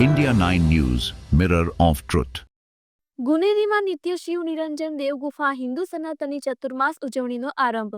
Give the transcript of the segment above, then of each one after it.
India 9 News, Mirror of Truth. ગુનેરીમાં નિત્ય શિવ નિરંજન દેવગુફા હિન્દુ સનાતની ચતુર્માસ ઉજવણીનો આરંભ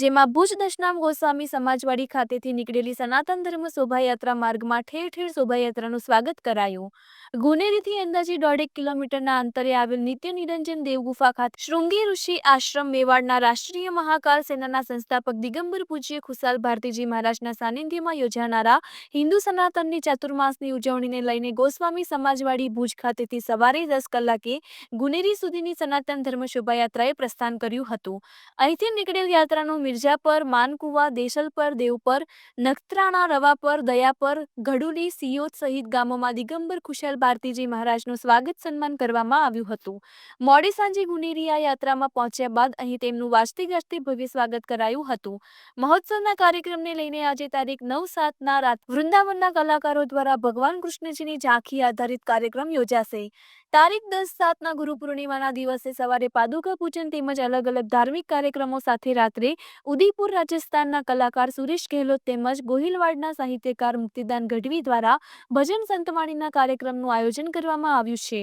જેમાં ભુજ દશનામ ગોસ્વામી સમાજવાડી ખાતેથી નીકળેલી સનાતન ધર્મ શોભાયાત્રા માર્ગમાં ઠેર ઠેર શોભાયાત્રાનું સ્વાગત કરાયું. ગુનેરીથી અંદાજે દોઢેક કિલોમીટરના અંતરે આવેલ નિત્ય નિરંજન દેવગુફા ખાતે શૃંગી ઋષિ આશ્રમ મેવાડના રાષ્ટ્રીય મહાકાલ સેનાના સંસ્થાપક દિગંબર પૂજ્ય ખુશાલ ભારતીજી મહારાજના સાનિધ્યમાં યોજાનારા હિન્દુ સનાતનની ચાતુર્માસની ઉજવણીને લઈને ગોસ્વામી સમાજવાડી ભુજ ખાતેથી સવારે દસ કલાકે ગુનેરી સુધીની સનાતન ધર્મ શોભાયાત્રાએ પ્રસ્થાન કર્યું હતું. અહીંથી નીકળેલ યાત્રાનું મિર્જાપર માનકુવા દેશલપર દેવપર નખત્રાણા રવાપર દયાપર ગઢુલી સિયોત સહિત ગામોમાં દિગંબર ખુશાલ ભારતીજી મહારાજનું સ્વાગત સન્માન કરવામાં આવ્યું હતું. મોડી સાંજે ગુનેરિયા યાત્રામાં પહોંચ્યા બાદ અહીં તેમનું વાજતે ગાજતે ભવ્ય સ્વાગત કરાયું હતું. મહોત્સવના કાર્યક્રમને લઈને આજે તારીખ નવ સાતના રાત વૃંદાવનના કલાકારો દ્વારા ભગવાન કૃષ્ણજીની ઝાંખી આધારિત કાર્યક્રમ યોજાશે. તારીખ દસ સાતના ગુરુ પૂર્ણિમાના દિવસે સવારે પાદુકા પૂજન તેમજ અલગ અલગ ધાર્મિક કાર્યક્રમો સાથે રાત્રે ઉદયપુર રાજસ્થાનના કલાકાર સુરેશ ગેહલોત તેમજ ગોહિલવાડના સાહિત્યકાર મુક્તિદાન ગઢવી દ્વારા ભજન સંતવાણીના કાર્યક્રમનું આયોજન કરવામાં આવ્યું છે.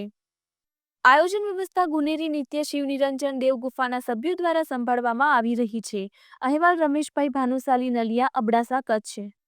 આયોજન વ્યવસ્થા ગુનેરી નિત્ય શિવ નિરંજન દેવ ગુફાના સભ્યો દ્વારા સંભાળવામાં આવી રહી છે. અહેવાલ રમેશભાઈ ભાનુશાલી નલિયા, અબડાસા, કચ્છ.